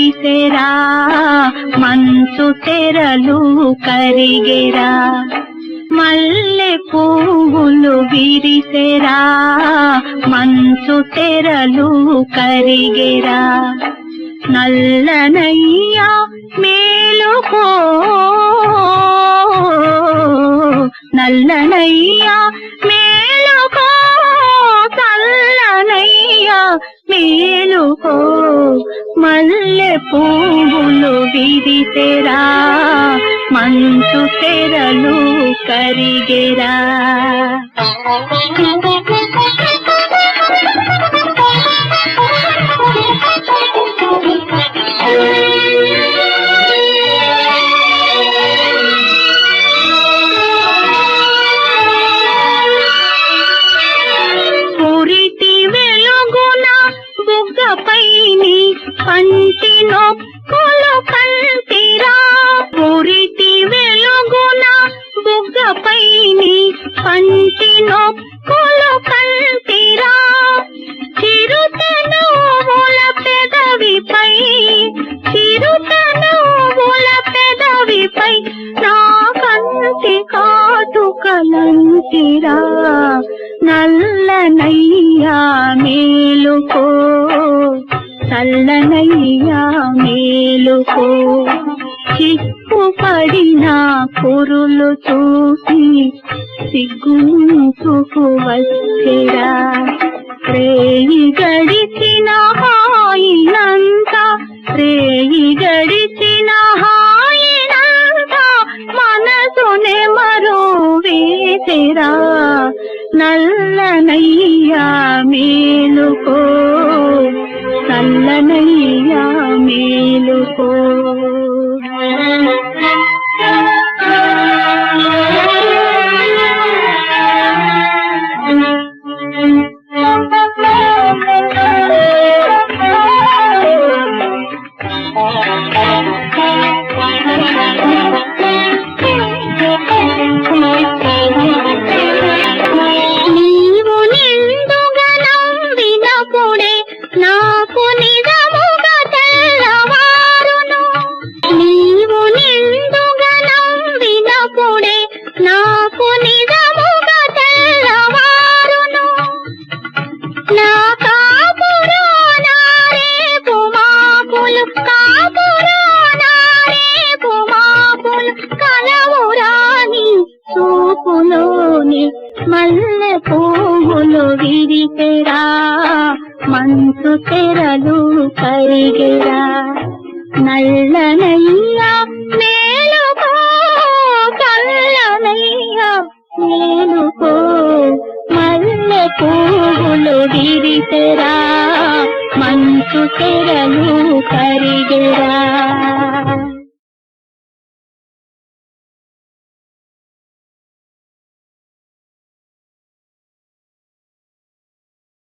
విరిసెరా మంచు తెరలు కరిగెరా మల్లె పువ్వులు విరిసెరా మంచు తెరలు కరిగెరా. నల్లనయ్యా మేలుకో నల్లనయ్యా మేలుకో చల్లనయ్యా మేలుకో. మల్లె పువ్వులు విరిసెరా మంచు తెరలు కరిగెరా. కాటుకలంటిరా. నల్లనయ్యా మేలుకో చల్లనయ్య మేలుకో చిక్కు పడిన కురులు చూసి సిగ్గుకు వచ్చిరా. రేయి గడిచిన హాయినంత రేయి గడిచిన హాయినంత మనసునే మరో వేసిరా. నల్లనయ్యా మేలుకో నల్లనయ్యా మేలు को అప్పుడే నాకు నిజముగా తెల్లవారును. నా కాపురు నారేపు మాపులు కాపురు నారేపు మాపులు కలవురాని చూపులోని మల్లె పువ్వులు విరిసెరా మంచు తెరలు కరిగెరా నల్ల మల్లె విరితరా మంచు తెరలు కరిగరా.